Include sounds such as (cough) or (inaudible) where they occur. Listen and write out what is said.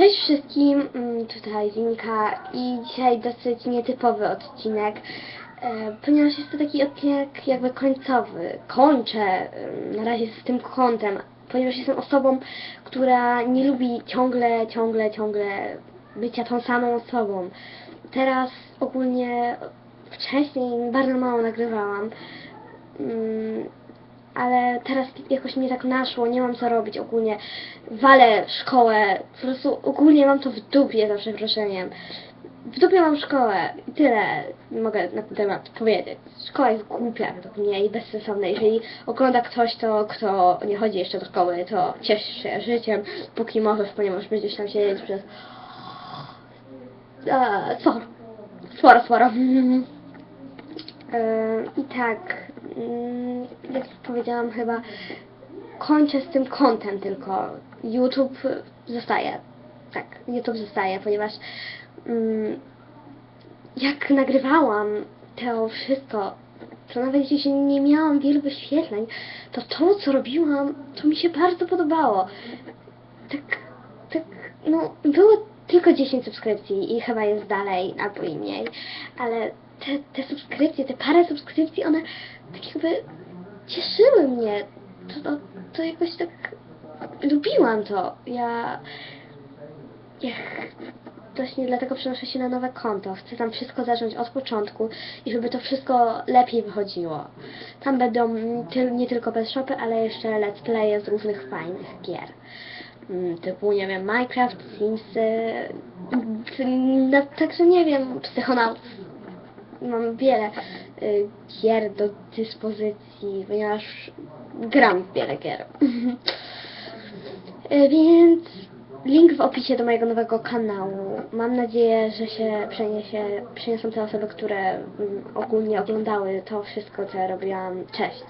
Cześć wszystkim, mm, tutaj Zinka i dzisiaj dosyć nietypowy odcinek, e, ponieważ jest to taki odcinek jakby końcowy. Kończę em, na razie z tym kątem, ponieważ jestem osobą, która nie lubi ciągle, ciągle, ciągle bycia tą samą osobą. Teraz ogólnie wcześniej bardzo mało nagrywałam. Ale teraz jakoś mnie tak naszło, nie mam co robić ogólnie. Walę szkołę, po prostu ogólnie mam to w dupie za przeproszeniem. W dupie mam szkołę i tyle mogę na ten temat powiedzieć. Szkoła jest głupia według mnie i bezsensowna. Jeżeli ogląda ktoś to, kto nie chodzi jeszcze do szkoły, to cieszy się życiem, póki możesz, ponieważ będziesz tam siedzieć przez... A, sporo, sporo, sporo. (laughs) Yy, I tak, mm, jak powiedziałam chyba, kończę z tym kątem tylko. YouTube zostaje. Tak, YouTube zostaje, ponieważ mm, jak nagrywałam to wszystko, to nawet jeśli nie miałam wielu wyświetleń, to to, co robiłam, to mi się bardzo podobało. Tak, tak, no, było tylko 10 subskrypcji i chyba jest dalej, albo i mniej, ale te, te subskrypcje, te parę subskrypcji, one tak jakby cieszyły mnie. To, to, to jakoś tak lubiłam to. Ja, ja właśnie dlatego przenoszę się na nowe konto. Chcę tam wszystko zacząć od początku i żeby to wszystko lepiej wychodziło. Tam będą nie tylko bez shopy, ale jeszcze let's playe z różnych fajnych gier. Mm, Typu, nie wiem, Minecraft, Simsy, mm, no, także nie wiem, Psychonauts. Mam wiele y, gier do dyspozycji, ponieważ gram wiele gier. (laughs) Y, Więc link w opisie do mojego nowego kanału. Mam nadzieję, że się przeniesie, przeniosą te osoby, które mm, ogólnie oglądały to wszystko, co ja robiłam. Cześć!